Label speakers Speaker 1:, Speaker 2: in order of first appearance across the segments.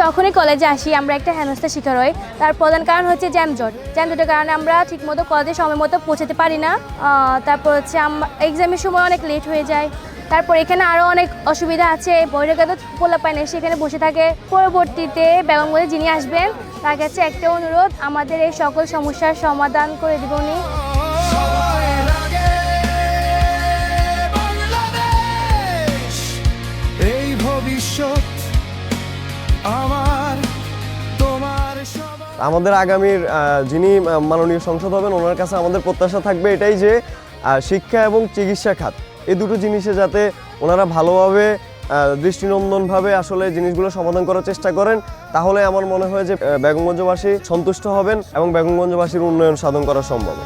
Speaker 1: যখনই কলেজে আসি, আমরা একটা হেনস্থার শিকার হই। তার প্রধান কারণ হচ্ছে জ্যামজট। জ্যামজটের কারণে আমরা ঠিকমতো কলেজে সময় মতো পৌঁছাতে পারি না। তারপর হচ্ছে এক্সামের সময় অনেক লেট হয়ে যায়। তারপর এখানে আরও অনেক অসুবিধা আছে। বৈরাগত পোলা পায় না সেখানে বসে থাকে। পরবর্তীতে বেগমগঞ্জে যিনি আসবেন, তার কাছে একটা অনুরোধ, আমাদের এই সকল সমস্যার সমাধান করে দেবেন
Speaker 2: আমাদের আগামীর যিনি মাননীয় সংসদ হবেন, ওনার কাছে আমাদের প্রত্যাশা থাকবে এটাই যে শিক্ষা এবং চিকিৎসা খাত। এই দুটো জিনিসে যাতে ওনারা ভালোভাবে দৃষ্টিনন্দনভাবে আসলে জিনিসগুলো সমাধান করার চেষ্টা করেন, তাহলে আমার মনে হয় যে বেগমগঞ্জবাসী সন্তুষ্ট হবেন এবং বেগমগঞ্জবাসীর উন্নয়ন সাধন করা সম্ভব।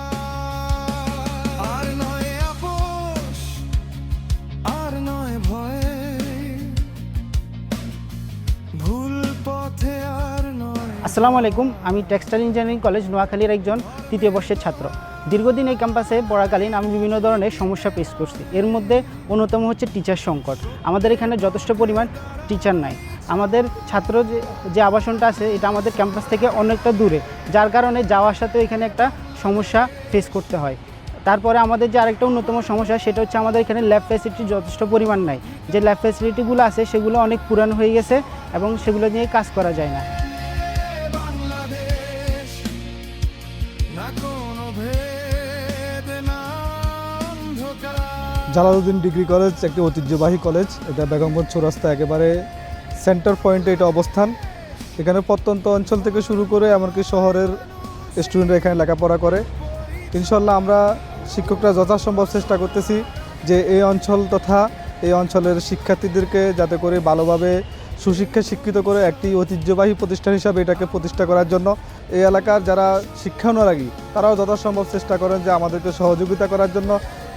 Speaker 3: ভুল
Speaker 4: আসসালামু আলাইকুম, আমি টেক্সটাইল ইঞ্জিনিয়ারিং কলেজ নোয়াখালীর একজন তৃতীয় বর্ষের ছাত্র। দীর্ঘদিন এই ক্যাম্পাসে পড়াকালীন আমি বিভিন্ন ধরনের সমস্যা ফেস করছি। এর মধ্যে অন্যতম হচ্ছে টিচার সংকট। আমাদের এখানে যথেষ্ট পরিমাণ টিচার নাই। আমাদের ছাত্র যে আবাসনটা আছে, এটা আমাদের ক্যাম্পাস থেকে অনেকটা দূরে। যার কারণে যাওয়ার সাথে এখানে একটা সমস্যা ফেস করতে হয়। তারপরে আমাদের যে আরেকটা অন্যতম সমস্যা, সেটা হচ্ছে আমাদের এখানে ল্যাব ফ্যাসিলিটি যথেষ্ট পরিমাণ নাই। যে ল্যাব ফ্যাসিলিটিগুলো আছে, সেগুলো অনেক পুরানো হয়ে গেছে এবং সেগুলো নিয়ে কাজ করা যায় না।
Speaker 5: জালালউদ্দিন ডিগ্রি কলেজ, একটি ঐতিহ্যবাহী কলেজ। এটা বেগমগঞ্জ চৌরাস্তা, একেবারে সেন্টার পয়েন্টে এটা অবস্থান। এখানে প্রত্যন্ত অঞ্চল থেকে শুরু করে এমনকি শহরের স্টুডেন্টরা এখানে লেখাপড়া করে। ইনশাল্লাহ আমরা শিক্ষকরা যথাসম্ভব চেষ্টা করতেছি যে এই অঞ্চল তথা এই অঞ্চলের শিক্ষার্থীদেরকে যাতে করে ভালোভাবে সুশিক্ষা শিক্ষিত করে একটি ঐতিহ্যবাহী প্রতিষ্ঠান হিসাবে এটাকে প্রতিষ্ঠা করার জন্য এই এলাকার যারা শিক্ষানুরাগী তারাও যথাসম্ভব চেষ্টা করেন যে আমাদেরকে সহযোগিতা করার জন্য।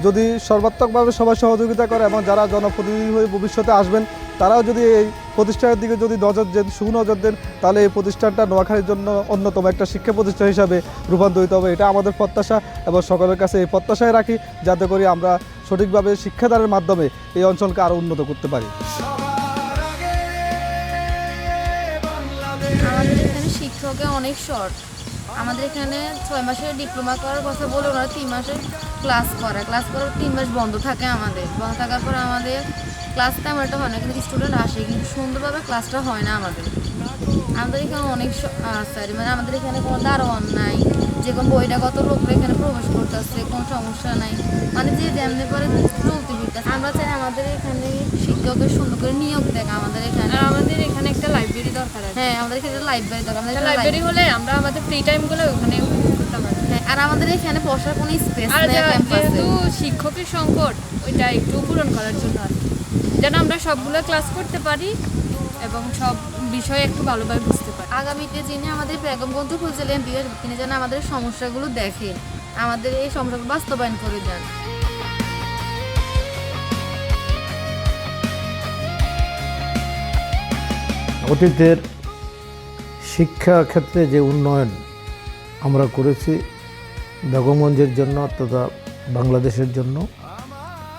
Speaker 5: যদি সর্বাত্মকভাবে সবাই সহযোগিতা করে এবং যারা জনপ্রতিনিধি হয়ে ভবিষ্যতে আসবেন, তারাও যদি এই প্রতিষ্ঠানের দিকে যদি নজর দেন, সুনজর দেন, তাহলে এই প্রতিষ্ঠানটা নোয়াখালীর জন্য অন্যতম একটা শিক্ষা প্রতিষ্ঠান হিসাবে রূপান্তরিত হবে। এটা আমাদের প্রত্যাশা এবং সকলের কাছে এই প্রত্যাশায় রাখি, যাতে করে আমরা সঠিকভাবে শিক্ষাদানের মাধ্যমে এই অঞ্চলকে আরও উন্নত করতে পারি।
Speaker 6: শিক্ষকের অনেক শর্ট আমাদের এখানে ছয় মাসের ডিপ্লোমা করার কথা বলে ওরা তিন মাসের ক্লাস করে ক্লাস করার তিন মাস বন্ধ থাকে আমাদের। বন্ধ থাকার পর আমাদের ক্লাস তেমন একটা হয় না, কিন্তু স্টুডেন্ট আসে, কিন্তু সুন্দরভাবে ক্লাসটা হয় না আমাদের। আমাদের এখানে অনেক সরি মানে আমাদের এখানে কোনো দারোয়ান নাই, যে কোনো বহিরাগত লোকরা এখানে প্রবেশ করতেছে, কোনো সমস্যা নাই। মানে যে যেমনি করে চলতে আমরা চাই আমাদের এখানে শিক্ষকের সুন্দর করে নিয়োগ দেখ আমাদের এখানে।
Speaker 7: আমাদের দরকার
Speaker 6: হ্যাঁ আমাদের এখানে লাইব্রেরি দরকার আমাদের
Speaker 7: লাইব্রেরি হলে আমরা আমাদের ফ্রি টাইমগুলো ওখানে করতে পারি
Speaker 6: হ্যাঁ, আর আমাদের এখানে বসার কোনো স্পেস নেই
Speaker 7: যেহেতু শিক্ষকের সংকট ওইটা একটু পূরণ করার জন্য আর যেন আমরা সবগুলো ক্লাস করতে পারি এবং সব বিষয় একটু ভালোভাবে বুঝতে পারি।
Speaker 6: আগামীতে যিনি আমাদের বেগমগঞ্জ উপজেলা এমপি তিনি যেন আমাদের সমস্যাগুলো দেখেন আমাদের এই সমস্যাগুলো বাস্তবায়ন করে দেন।
Speaker 8: অতীতের শিক্ষা ক্ষেত্রে যে উন্নয়ন আমরা করেছি বেগমগঞ্জের জন্য তথা বাংলাদেশের জন্য,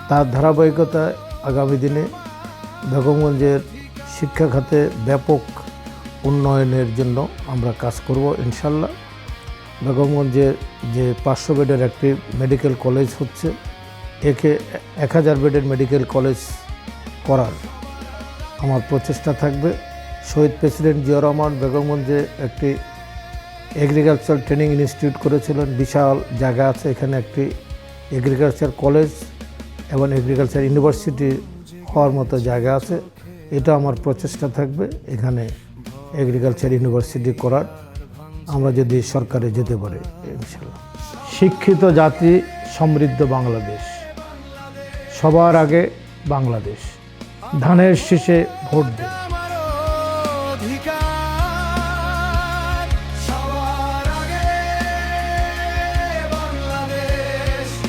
Speaker 8: তার ধারাবাহিকতায় আগামী দিনে বেগমগঞ্জের শিক্ষা খাতে ব্যাপক উন্নয়নের জন্য আমরা কাজ করব ইনশাল্লাহ। বেগমগঞ্জের যে পাঁচশো বেডের একটি মেডিকেল কলেজ হচ্ছে, একে এক হাজার বেডের মেডিকেল কলেজ করার আমার প্রচেষ্টা থাকবে। শহীদ প্রেসিডেন্ট জিয়া রহমান বেগমগঞ্জে একটি এগ্রিকালচার ট্রেনিং ইনস্টিটিউট করেছিলেন। বিশাল জায়গা আছে, এখানে একটি এগ্রিকালচার কলেজ এবং এগ্রিকালচার ইউনিভার্সিটি হওয়ার মতো জায়গা আছে। এটা আমার প্রচেষ্টা থাকবে এখানে এগ্রিকালচার ইউনিভার্সিটি করার। আমরা যদি সরকারে যেতে পারি ইনশাল্লাহ শিক্ষিত জাতি, সমৃদ্ধ বাংলাদেশ। সবার আগে বাংলাদেশ। ধানের শীষে ভোট দিন।